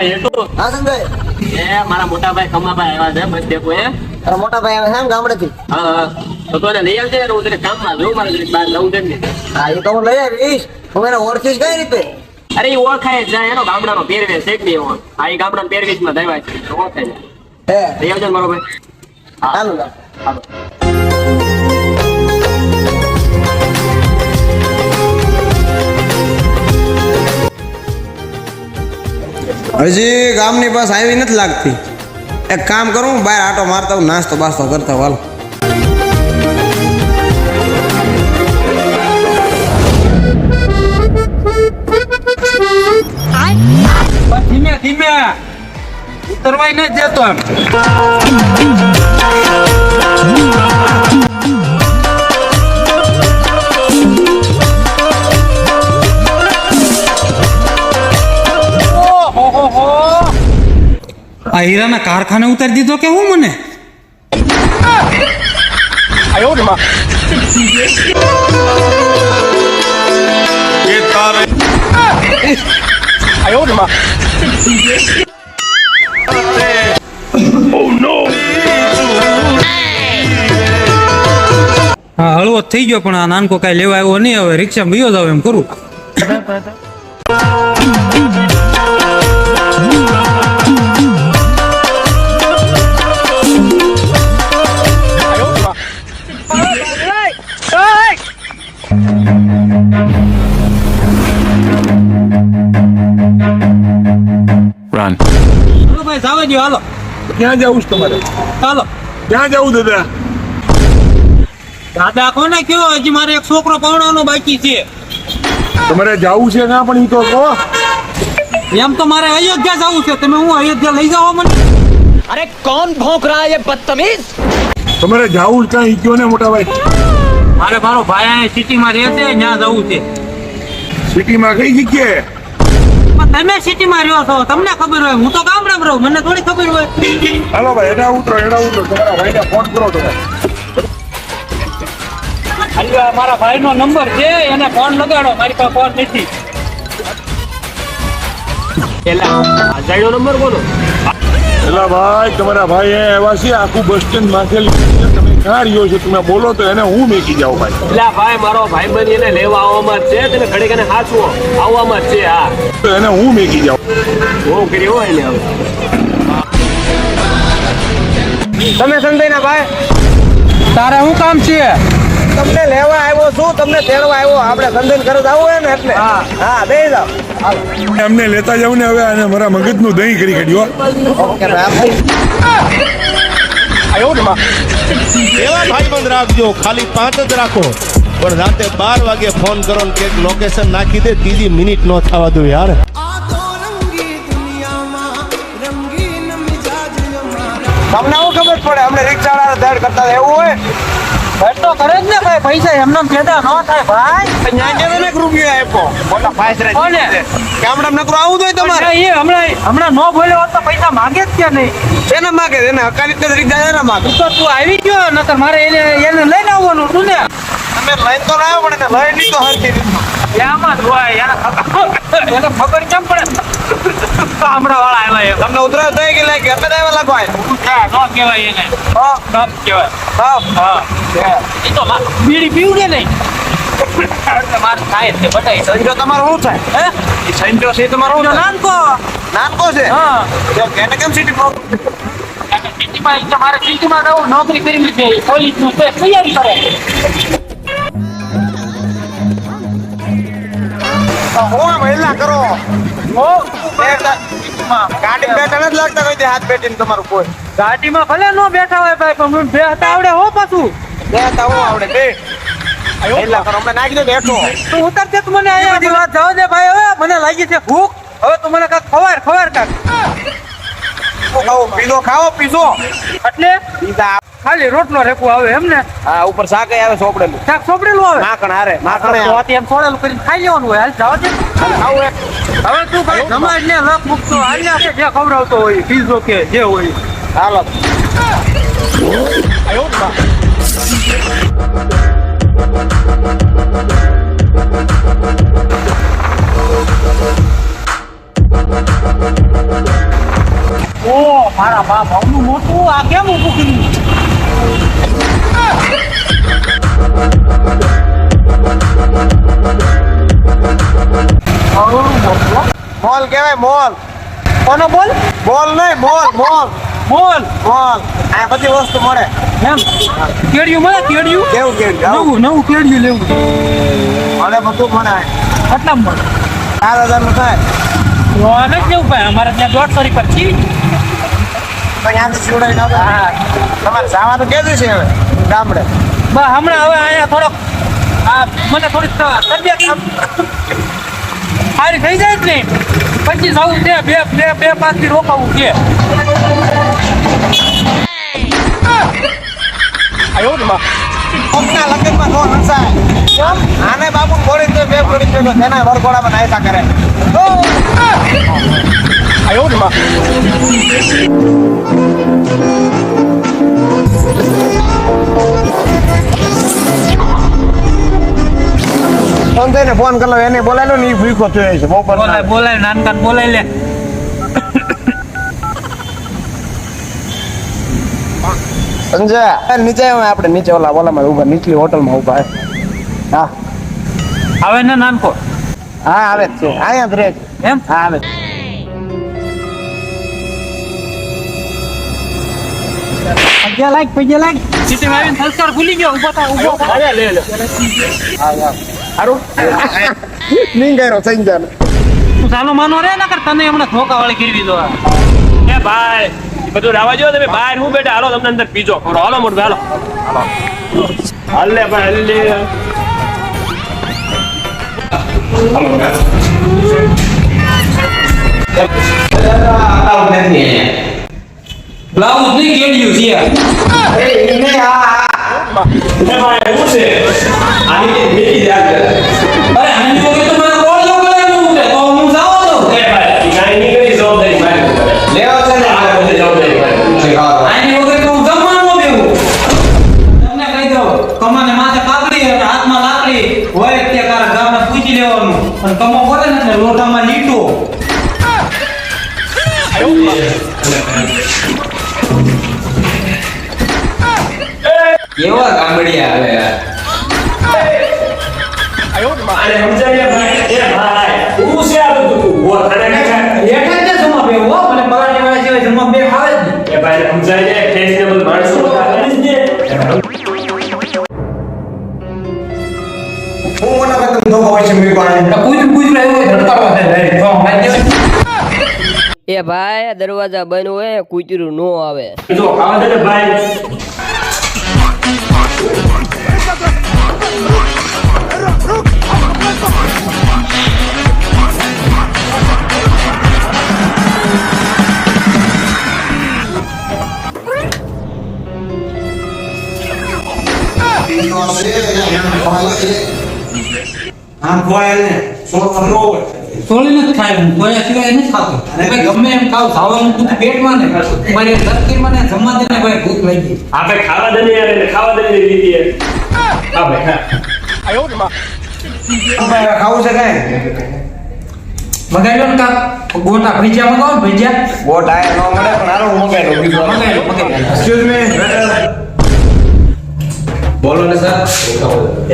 એ ભાઈ હેતુ હા સંજય. એ મારા મોટા ભાઈ કમાભાઈ આવ્યા છે બસ એ તારા મોટા ભાઈ આવે છે એમ ગામડેથી? હા હા. તો તો લઈ આવજે હું તને કામમાં જોઉં મારે બહાર જવું છે હા એ તો હું લઈ આવીશ. હું એને ઓળખીશ કઈ રીતે? અરે એ ઓળખાય જાય એનો ગામડાનો પહેરવેશ છે જ નહીં આ એ ગામડાનો પહેરવેશમાં દેવાય છે ઓળખાય. હે. લઈ આવજો મારો ભાઈ. હાલો હાલો. હજી ગામની પાસે આવી નથી લાગતી. એક કામ કરું, બહાર આટો મારતા હું નાસ્તો બાસ્તો કરતા વાલ ધીમે ધીમે. ઉતરવાય નથી જતો એમ. આ હીરાના કારખાને ઉતારી દીધો કે હું મને? હા, હળવો થઈ ગયો પણ આ નાનકો કાંઈ લેવા આવ્યો નહીં, હવે રિક્ષામાં ગયો જાવ એમ કરું. રન ચલો ભાઈ સાવજી હાલો ક્યાં જવું છે તમારે હાલો ક્યાં જવું દાદા દાદા કોને કયો હજી મારે એક છોકરો પવડાવવાનો બાકી છે તમારે જવું છે ના પણ ઈ તો કહો એમ તો મારે અયોધ્યા જવું છે તમે હું અયોધ્યા લઈ જાઓ મને અરે કોણ ભોંક રહા હે બદતમીઝ તમારે જવું ક્યાં ઈ કયો ને મોટા ભાઈ મારે મારો ભાઈ અહીંયા સિટીમાં રહે છે ત્યાં જવું છે. સિટીમાં કઈ જગ્યાએ? તમે સિટીમાં રહ્યો છો તમને ખબર હોય હું તો ગામડામાં રહું મને થોડી ખબર હોય. હાલો ભાઈ એડા ઉતરો એડા ઉતરો તમારા ભાઈને ફોન કરો તમે. આ મારા ભાઈનો નંબર છે એને ફોન લગાડો મારી પાસે ફોન નથી. એલા આ નંબર બોલો. એલા ભાઈ તમારા ભાઈ એ એવા છે આખું બસ સ્ટેન્ડ છે તમે રહ્યો છે તમે બોલો તો એને હું મેકી જાઉં ભાઈ. એટલે ભાઈ મારો ભાઈ બની એને લેવા આવવામાં જ છે તેને ઘડી ઘડી હાચવો આવવામાં જ છે હા. તો એને હું મેકી જાઉં. બહુ કર્યો હોય ને તમે તમે સંજયના ભાઈ? તારે શું કામ છે? તમને લેવા આવ્યો છું તમને તેડવા આવ્યો. આપણે સંજય ઘરે જવું હોય ને એટલે. હા. હા દઈ જાઓ. એમને લેતા જાવ ને હવે અને મારા મગજનું દહીં કરી કાઢ્યો ઓકે ભાઈ એવા ભાઈબંધ રાખજો. ખાલી પાંચ જ રાખો. પણ રાતે બાર વાગે ફોન કરો ને કંઈક લોકેશન નાખી દે. ત્રીજી મિનિટ નો થવા દો યાર. તમને શું ખબર પડે. અમને રિક્ષા દર્ડ કરતા એવું હોય. ભાઈ તો કરે જ ને ભાઈ પૈસા એમને પેદા ન થાય ભાઈ. ન્યા કેમ ને રૂપિયો આપ્યો. કોને? નકરું આવું જોઈએ તમારે? એ હમણાં હમણાં ન બોલ્યો હોત તો પૈસા માંગે જ કે નહીં? એને માગે? એને હકારી રીતે રિક્ષા એને માગે. તો તું આવી ગયો નકર મારે એને એને લઈને આવવાનું હતું ને. તમે લઈને તો આવ્યો પણ એને લઈ લીધો હરખી રીતનો ખબર કેમ પડે? ગામડા વાળા આવ્યા એમ તમને ઉતરાવ થઈ ગઈ લાગે એટલે જ આવ્યા લાગવા ન કહેવાય એને. ન કહેવાય. હા. હા. એ તો મા- બીડી પીવું કે નહીં. એટલે મારે થાય છે બધાય સંજો તમારો શું થાય? હે? એ સંજો છે તમારો શું નાનકો. નાનકો છે? હા. એને કેમ સિટી પ્રોબ્લેમ સિટીમાં ઈ સિટીમાં રહું નોકરી કરી લીધી. પોલીસનું તે તૈયારી કરે. હું મહિલા કરો. ગાડી બેઠા નથી લાગતા કોઈ હાથ બેઠીને તમારું કોઈ. ગાડીમાં ભલે નો બેઠા હોય ભાઈ પણ મને બેહતા આવડે હો પાછું. બે હતા હો આવડે બે. મહિલા કરો હમણાં નાખી દો બેઠો. તું ઉતરતે તું મને અહીંયા વાત જવા દે ભાઈ હવે મને લાગી છે ભૂખ. હવે તું મને કાંઈક ખવાર ખવાર કાંક. ખાઓ પીધો ખાઓ પીધો. એટલે? પીધા. ખાલી રોટલો રેકો આવે એમ ને? હા ઉપર શાક આવે સોપડેલું. શાક સોપડેલું આવે? માખણ હારે માખણ તો એમ સોડેલું કરીને ખાઈ લેવાનું હોય. હાલ જવા દે હવે તું કઈ સમાજ ને લપ મૂકતો હાલ ને આપણે જે ખવડાવતો હોય પીઝો કે જે હોય. હાલો. ઓ મારા બાપ આવનું મોટું આ કેમ ઊભું કર્યું? મોલ કેવાય મોલ. કોનો બોલ બોલ નહીં મોલ મોલ. મોલ. મોલ. આ બધી વસ્તુ મળે. એમ? કેડિયું મળે? કેડિયું? કેવું કેવું નવું નવું કેડિયું લેવું. મળે બધું મળે. કેટલા મળે. ચાર હજારનું થાય. તો જ લેવું ભાઈ અમારે ત્યાં દોઢસો રૂપિયા ત્યાંથી સીવડાવી ના દો. તમારે જવાનું કેવું છે હવે ગામડે. બસ હમણાં હવે અહીંયા થોડોક આ મને થોડીક તબિયત સારી થઈ જાય જ નહીં. પછી જવું છે બે બે બે પાંચથી રોકાવું છે. કોકના લગ્નમાં નો હંસાય. આને બાપુ બોલી તો બે બોલી તો તેના વરઘોડામાં નાયતા કરે. સંજયને ફોન કરલો એને બોલાયેલો ને એ ભૂખો થયો છે બહુ બોલાય બોલાય નાનકા બોલાય લે સંજય નીચે આવે આપણે નીચે ઓલા ઓલામાં ઊભા નીચલી હોટલમાં ઊભા હા આવે ને નાનકો હા આવે જ છે અહીંયા જ રહે એમ હા આવે પૈસા લાગ પૈસા લાગ સિટીમાં આવીને સંસ્કાર ભૂલી ગયો ઊભો થા ઊભો થા. નીંગાયરો સંજયને તું ચાલો માનો રે ના કર તને હમણાં ધોકા વાળી કરવી દો એ ભાઈ બધું રાવા જો તમે બહાર હું બેઠા? હાલો તમને અંદર પીજો. હાલો મોટું હાલો. હાલો હલ્લે ભાઈ હલ્લે બ્લાઉઝ નહીં કેડિયું છે અરે આની વગર તો મને કોળિયો કરાવી મૂકે તો હું જાવ તો. આની વગર તો હું જમવાનું દેવું તમને કહી દઉં કમાને માથે પાકડી અને હાથમાં લાકડી હોય તે કારા ગામને પૂછી લેવાનું. અને કમો બોલે ને એટલે લોટામાં લીટો. આવે યાર એઠા જ જમા બે હો મને પરાઠી વાળા સિવાય જમા બે આવે જ હું હોય છે રહ્યો હોય ડાયરેક્ટ તો એ ભાઈ દરવાજા બંધ હોય કૂતરું નો આવે. જો ખાવા દે ભાઈ. આમ ખોવાયેલ ને સોળમાં નો હોય સોળી નથી ખાય હું કોઈ સિવાય નથી ખાતો અને ભાઈ ગમે એમ ખાવ ખાવાનું બધું પેટમાં ને મારી તરકીરમાં ને જમવા દે ને ભાઈ ભૂખ લાગી આ ભાઈ ખાવા દે ને યાર એને ખાવા દે ને રીતિ હા ભાઈ હા તમારે ખાવું છે કાંઈ મગાઈ લો ને કાક ગોટા ભજીયા મગાવો ને ભજીયા બોટ આયા ન મળે પણ હાલો હું મગાઈ લઉં બીજું મગાઈ લો મગાઈ લો એક્સક્યુઝ મી બોલો ને સર.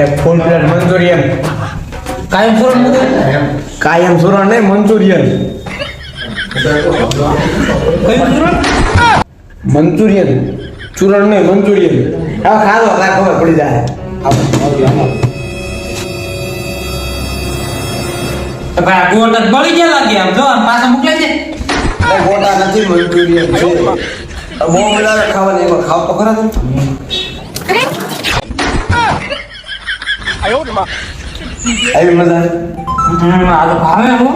એક ફૂલ પ્લેટ મંચુરિયન. કાયમ મગાઈ કાયમ સુરણ નહીં મંચુરિયન. કયું સુરણ? મંચુરિયન. ચૂરણ નહીં મંચુરિયન. હા ખાધો તા ખબર પડી જાય. ભાઈ ગોટા બળી ગયા લાગે આમ જો પાછા મોકલે છે? ગોટા નથી મંચુરિયન છે. બહુ ખાવાની એમાં ખાવ તો ખરા મજા આ તો ભાવે હો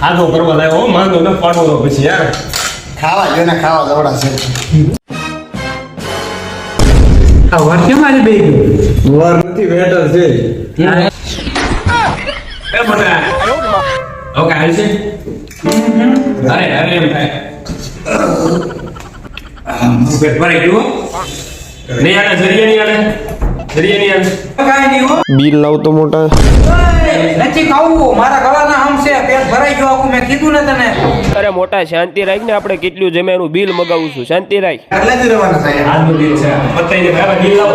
ખાધો કરવા જાય હો માંગો ન પાડવો પછી યાર. ખાવા ખાવા દવડા છે. આ વર્ષે મારી બે ગયું વર નથી વેટર છે. એ મોટા ઓકે હાલ છે? અરે અરે એમ થાય પેટ ભરાઈ ગયું. નહીં આને જરીએ નહીં આને મોટા. નથી ખાવું. મારા ગળાના હમ છે પેટ ભરાઈ ગયું આખું. મેં કીધું ને તને. અરે મોટા શાંતિ રાખ ને. આપણે કેટલું જમે એનું બિલ મગાવું છું. શાંતિ રાખ. એટલે જ રહેવાના સાહેબ આજનું બિલ છે. પતાઈને ભાઈ બિલ લાવો.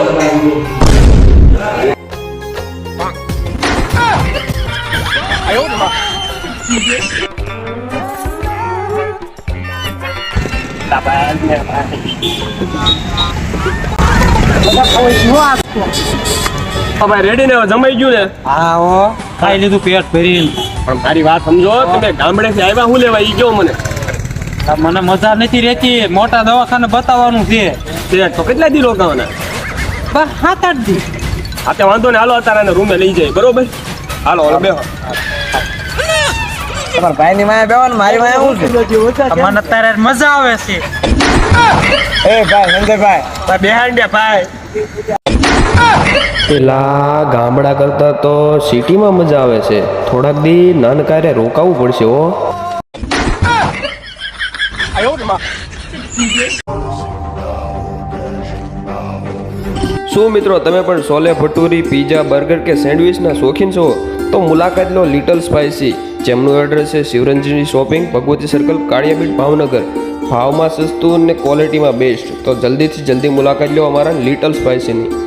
ભાઈ રેડી ને જમાઈ ગયું ને? હા હો. ખાઈ લીધું પેટ ભરીને. પણ મારી વાત સમજો તમે ગામડેથી આવ્યા હું લેવા ઈ કયો મને. મને મજા નથી રહેતી. મોટા દવાખાને બતાવવાનું છે. તે તો કેટલા દી રોકાવાના? બસ સાત આઠ દી. આ તે વાંધો ને હાલો અત્યારે રૂમે લઈ જાય. બરોબર? હાલો હાલો બેહો. તમારા ભાઈની માયા બેહો ને મારી માયા હું છે? મને અત્યારે મજા આવે છે. એ ભાઈ સંજયભાઈ. ભાઈ બેહાડ ભાઈ. પેલા ગામડા કરતા તો સિટીમાં મજા આવે છે. થોડાક દી નાનકારે રોકાવું પડશે હો. શું મિત્રો તમે પણ છોલે ભટુરી પીઝા બર્ગર કે સેન્ડવિચના શોખીન છો? તો મુલાકાત લો લિટલ સ્પાઇસી જેમનું એડ્રેસ છે શિવરંજની શોપિંગ ભગવતી સર્કલ કાળિયાબીટ ભાવનગર. ભાવમાં સસ્તું અને ક્વોલિટીમાં બેસ્ટ તો જલ્દીથી જલ્દી મુલાકાત લો અમારા લિટલ સ્પાઇસીની